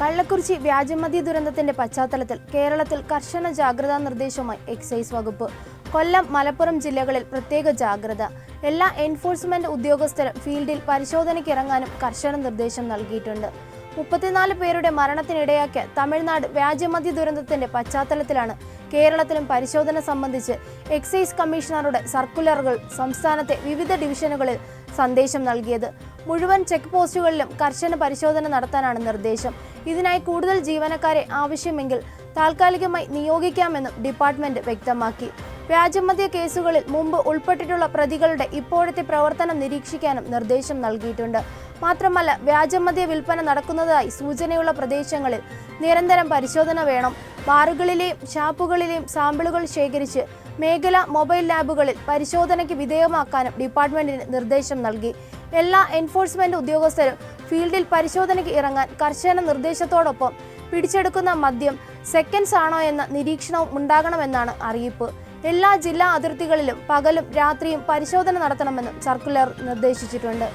കള്ളക്കുറിച്ചി വ്യാജമതി ദുരന്തത്തിന്റെ പശ്ചാത്തലത്തിൽ കേരളത്തിൽ കർശന ജാഗ്രതാ നിർദ്ദേശവുമായി എക്സൈസ് വകുപ്പ്. കൊല്ലം മലപ്പുറം ജില്ലകളിൽ പ്രത്യേക ജാഗ്രത. എല്ലാ എൻഫോഴ്സ്മെന്റ് ഉദ്യോഗസ്ഥരും ഫീൽഡിൽ പരിശോധനയ്ക്ക് ഇറങ്ങാനും കർശന നിർദ്ദേശം നൽകിയിട്ടുണ്ട്. മുപ്പത്തിനാല് പേരുടെ മരണത്തിനിടയാക്കിയ തമിഴ്നാട് വ്യാജമതി ദുരന്തത്തിന്റെ പശ്ചാത്തലത്തിലാണ് കേരളത്തിലും പരിശോധന സംബന്ധിച്ച് എക്സൈസ് കമ്മീഷണറുടെ സർക്കുലറുകൾ സംസ്ഥാനത്തെ വിവിധ ഡിവിഷനുകളിൽ സന്ദേശം നൽകിയത്. മുഴുവൻ ചെക്ക് പോസ്റ്റുകളിലും കർശന പരിശോധന നടത്താനാണ് നിർദ്ദേശം. ഇതിനായി കൂടുതൽ ജീവനക്കാരെ ആവശ്യമെങ്കിൽ താൽക്കാലികമായി നിയോഗിക്കാമെന്നും ഡിപ്പാർട്ട്മെന്റ് വ്യക്തമാക്കി. വ്യാജമദ്യ കേസുകളിൽ മുമ്പ് ഉൾപ്പെട്ടിട്ടുള്ള പ്രതികളുടെ ഇപ്പോഴത്തെ പ്രവർത്തനം നിരീക്ഷിക്കാനും നിർദ്ദേശം നൽകിയിട്ടുണ്ട്. മാത്രമല്ല വ്യാജമദ്യ വിൽപ്പന നടക്കുന്നതായി സൂചനയുള്ള പ്രദേശങ്ങളിൽ നിരന്തരം പരിശോധന വേണം. ബാറുകളിലെയും ഷാപ്പുകളിലെയും സാമ്പിളുകൾ ശേഖരിച്ച് മേഖല മൊബൈൽ ലാബുകളിൽ പരിശോധനയ്ക്ക് വിധേയമാക്കാനും ഡിപ്പാർട്ട്മെന്റിന് നിർദ്ദേശം നൽകി. എല്ലാ എൻഫോഴ്സ്മെന്റ് ഉദ്യോഗസ്ഥരും ഫീൽഡിൽ പരിശോധനയ്ക്ക് ഇറങ്ങാൻ കർശന നിർദ്ദേശത്തോടൊപ്പം പിടിച്ചെടുക്കുന്ന മദ്യം സെക്കൻഡ്സ് ആണോ എന്ന നിരീക്ഷണവും ഉണ്ടാകണമെന്നാണ് അറിയിപ്പ്. എല്ലാ ജില്ലാ അതിർത്തികളിലും പകലും രാത്രിയും പരിശോധന നടത്തണമെന്നും സർക്കുലർ നിർദ്ദേശിച്ചിട്ടുണ്ട്.